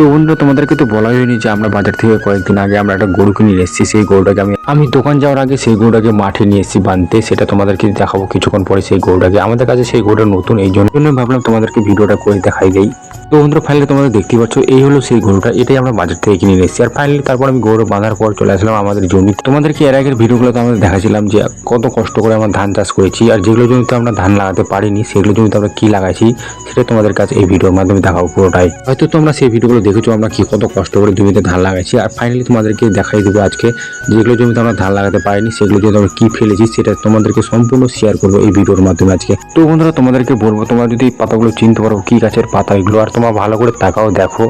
তো অন্য তোমাদেরকে তো বলাই হয়নি যে আমরা বাজার থেকে কয়েকদিন আগে আমরা একটা গরু কিনে এসেছি, সেই গরুটাকে আমি আমি দোকান যাওয়ার আগে সেই গরুটাকে মাঠে নিয়ে এসেছি বানতে। সেটা তোমাদেরকে দেখাবো কিছুক্ষণ পরে সেই গরুটাকে। আমাদের কাছে সেই গরুটা নতুন, এই জন্য ভাবলাম তোমাদেরকে ভিডিওটা করে দেখাই দেই। তো বন্ধুরা ফাইনালি তোমাদের দেখতে পাচ্ছ, এই হলো সেই গরুটা। এটাই আমরা বাজার থেকে কিনে নিয়ে এসেছি। আর ফাইনালি তারপর আমি গরু বাঁধার পর চলে আসলাম আমাদের জমি। তোমাদেরকে এর আগের ভিডিওগুলোতে আমরা দেখাছিলাম যে কত কষ্ট করে আমরা ধান চাষ করেছি। আর যেগুলো জমিতে আমরা ধান লাগাতে পারিনি সেগুলো জমিতে আমরা কি লাগাইছি সেটা তোমাদের কাছে এই ভিডিওর মাধ্যমে দেখাবো পুরোটাই। হয়তো তোমরা সেই ভিডিওগুলো দেখেছ, আমরা কি কত কষ্ট করে জমিতে ধান লাগাইছি। আর ফাইনালি তোমাদেরকে দেখাই দেবো আজকে যেগুলো জমিতে আমরা ধান লাগাতে পারিনি, সেগুলো জমিতে আমরা কি ফেলেছি সেটা তোমাদেরকে সম্পূর্ণ শেয়ার করব এই ভিডিওর মাধ্যমে আজকে। তো বন্ধুরা, তোমাদেরকে বলব, তোমরা যদি পাতাগুলো চিনতে পারো, কি গাছের পাতা এগুলো, আর তোমরা ভালো করে তাকাও, দেখো,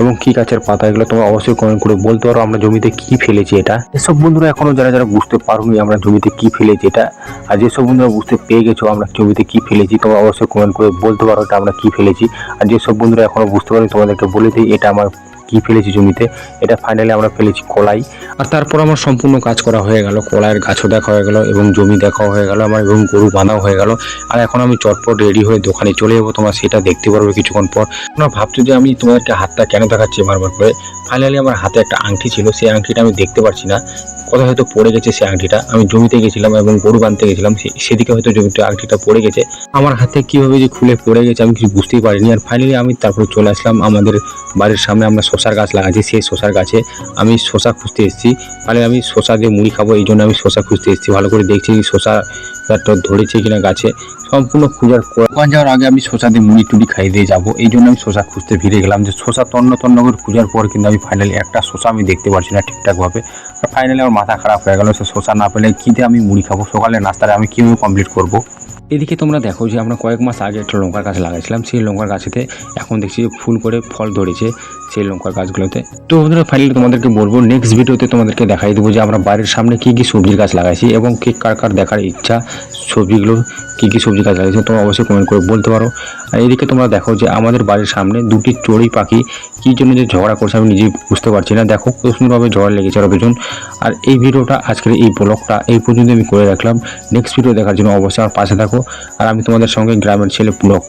এবং কি গাছের পাতা এগুলো তোমরা অবশ্যই কমেন্ট করে বলতে পারো, আমরা জমিতে কি ফেলেছি এটা। এসব বন্ধুরা এখনও যারা যারা বুঝতে পারোনি আমরা জমিতে কি ফেলেছি এটা, আর যেসব বন্ধুরা বুঝতে পেয়ে গেছো আমরা জমিতে কি ফেলেছি, তোমরা অবশ্যই কমেন্ট করে বলতে পারো এটা আমরা কি ফেলেছি, আর যেসব বন্ধুরা এখনও বুঝতে পারেনি তোমাদেরকে বলে দিই, এটা আমার কি ফেলেছি জমিতে, এটা ফাইনালি আমরা ফেলেছি কলাই। আর তারপর আমার সম্পূর্ণ কাজ করা হয়ে গেল। কলাইয়ের গাছও দেখা হয়ে গেল এবং জমি দেখাও হয়ে গেল আমার এবং গরু বাঁধাও হয়ে গেল। আর এখন আমি চটপট রেডি হয়ে দোকানে চলে যাব। তোমরা সেটা দেখতে পারবে কিছুক্ষণ পর। তোমরা ভাবছ যে আমি তোমাদেরকে হাতটা কেন দেখাচ্ছি বারবার করে? ফাইনালি আমার হাতে একটা আংটি ছিল। সেই আংটিটা আমি দেখতে পারছি না। কোথায় হয়তো পড়ে গেছে সেই আংটিটা। আমি জমিতে গেছিলাম এবং গরু বাঁধতে গেছিলাম। সেদিকে হয়তো জমিতে আংটিটা পড়ে গেছে। আমার হাতে কীভাবে যে খুলে পড়ে গেছে আমি কিছু বুঝতেই পারিনি। আর ফাইনালি আমি তারপরে চলে আসলাম আমাদের বাড়ির সামনে। আমরা শশার গাছ লাগাচ্ছি, সেই শশার গাছে আমি শশা খুঁজতে এসেছি। ফাইনালি আমি শশা দিয়ে মুড়ি খাব, এই জন্য আমি শশা খুঁজতে এসেছি। ভালো করে দেখছি শশা একটা ধরেছে কিনা গাছে। সম্পূর্ণ খোঁজার দোকান যাওয়ার আগে আমি শশা দিয়ে মুড়ি টুড়ি খাই দিয়ে যাব। এই জন্য আমি শশা খুঁজতে ফিরে গেলাম যে শশা তন্ন তন্ন করে খোঁজার পর কিন্তু আমি ফাইনালি একটা শশা আমি দেখতে পারছি না ঠিকঠাকভাবে ফাইনালি আমার মাথা খারাপ হয়ে গেল, সে শশা না পেলে কী দিয়ে আমি মুড়ি খাব? সকালে নাস্তাটা আমি কীভাবে কমপ্লিট করব? এদিকে তোমরা দেখো যে আমরা কয়েক মাস আগে একটা লঙ্কার গাছ লাগাইছিলাম। সেই লঙ্কার গাছেতে এখন দেখছি যে ফুল করে ফল ধরেছে সেই লঙ্কার গাছগুলোতে। তো বন্ধুরা ফাইনালি তোমাদেরকে বলব নেক্সট ভিডিওতে তোমাদেরকে দেখাই দেবো যে আমরা বাড়ির সামনে কী কী সবজির গাছ লাগাইছি এবং কে কার কার দেখার ইচ্ছা সবজিগুলো কী কী সবজি গাছ লাগাইছি, তোমরা অবশ্যই কমেন্ট করে বলতে পারো। আর এদিকে তোমরা দেখো যে আমাদের বাড়ির সামনে দুটি চড়ুই পাখি কী জন্য যে ঝগড়া করছে আমি নিজেই বুঝতে পারছি না। দেখো কত সুন্দরভাবে ঝগড়া লেগেছে ওরা দুজন। আর এই ভিডিওটা আজকের এই ব্লগটা এই পর্যন্ত আমি করে রাখলাম। নেক্সট ভিডিও দেখার জন্য অবশ্যই আমার পাশে থাকো। আর আমি তোমাদের সঙ্গে গ্রামের ছেলে ব্লগ